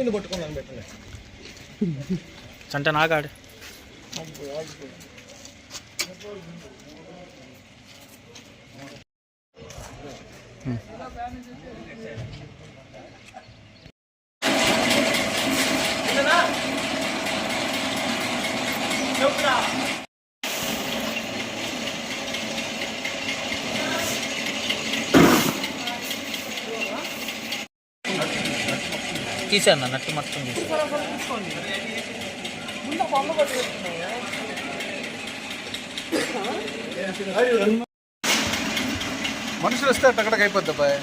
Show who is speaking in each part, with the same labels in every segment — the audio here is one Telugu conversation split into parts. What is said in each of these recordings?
Speaker 1: ఇది పట్టుకున్నాను పెట్టండి.
Speaker 2: చంట నాగాడు తీసాను నట్టు మొత్తం
Speaker 3: మనుషులు వస్తే అక్కడికి అయిపోద్ది అబ్బాయి.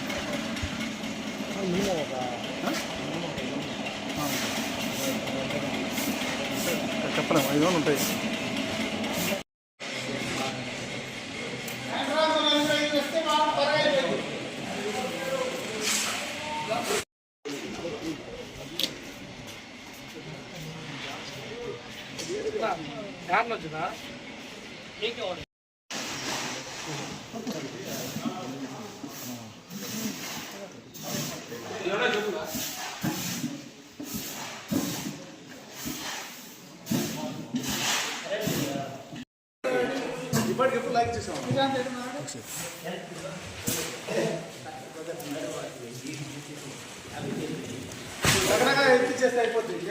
Speaker 3: చెప్పలేము ఐదు వందలు ఉంటాయి. ఇప్పటికెప్పుడు లైక్ చేసాం రకరకాల ఎత్తి చేస్తే అయిపోతుంది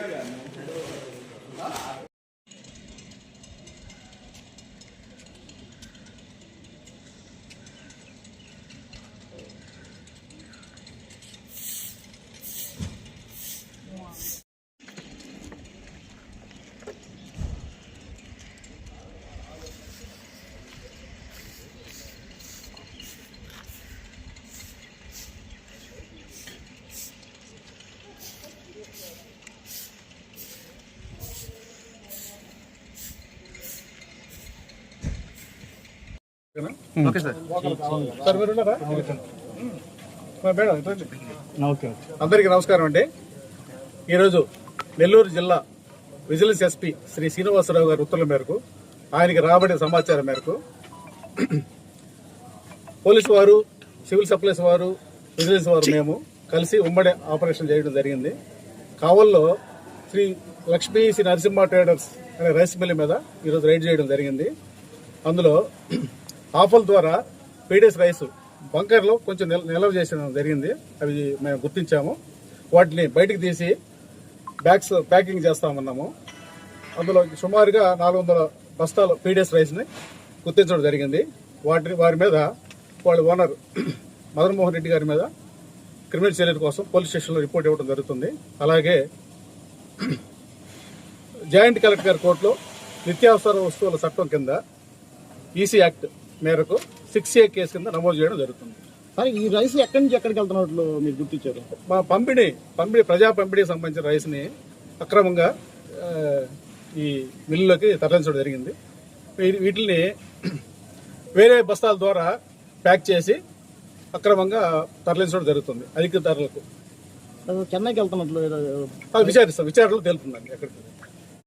Speaker 3: ఓకే సార్. సార్ మీరు అందరికీ నమస్కారం అండి. ఈరోజు నెల్లూరు జిల్లా విజిలెన్స్ ఎస్పీ శ్రీ శ్రీనివాసరావు గారి ఉత్తర్వుల మేరకు ఆయనకి రాబడిన సమాచారం మేరకు పోలీసు వారు సివిల్ సప్లైస్ వారు విజిలెన్స్ వారు మేము కలిసి ఉమ్మడి ఆపరేషన్ చేయడం జరిగింది. కావల్లో శ్రీ లక్ష్మీ శ్రీ నరసింహ ట్రేడర్స్ అనే రైస్ మిల్ మీద ఈరోజు రైడ్ చేయడం జరిగింది. అందులో ఆఫల్ ద్వారా పీడిఎస్ రైస్ బంకర్లో కొంచెం నిల్వ చేసిన జరిగింది. అవి మేము గుర్తించాము. వాటిని బయటకు తీసి బ్యాగ్స్ ప్యాకింగ్ చేస్తామన్నాము. అందులో సుమారుగా నాలుగు వందల బస్తాలు పీడిఎస్ రైస్ని గుర్తించడం జరిగింది. వాటి వారి మీద వాళ్ళ ఓనర్ మదన్మోహన్ రెడ్డి గారి మీద క్రిమినల్ చర్యల కోసం పోలీస్ స్టేషన్లో రిపోర్ట్ ఇవ్వడం జరుగుతుంది. అలాగే జాయింట్ కలెక్టర్ గారి కోర్టులో నిత్యావసర వస్తువుల చట్టం కింద ఈసీ యాక్ట్ మేరకు సిక్స్ ఏ కేసు కింద నమోదు చేయడం జరుగుతుంది.
Speaker 1: సార్ ఈ రైస్ ఎక్కడి నుంచి ఎక్కడికి వెళ్తున్నట్లు మీరు గుర్తించారు?
Speaker 3: మా పంపిణీ పంపిణీ ప్రజా పంపిణీకి సంబంధించిన రైస్ని అక్రమంగా ఈ మిల్లులోకి తరలించడం జరిగింది. వీటిని వేరే బస్తాల ద్వారా ప్యాక్ చేసి అక్రమంగా తరలించడం జరుగుతుంది అధిక ధరలకు
Speaker 1: చెన్నైకి వెళ్తున్నట్లు
Speaker 3: విచారిస్తాం విచారణలో తేలుతుందండి ఎక్కడికి.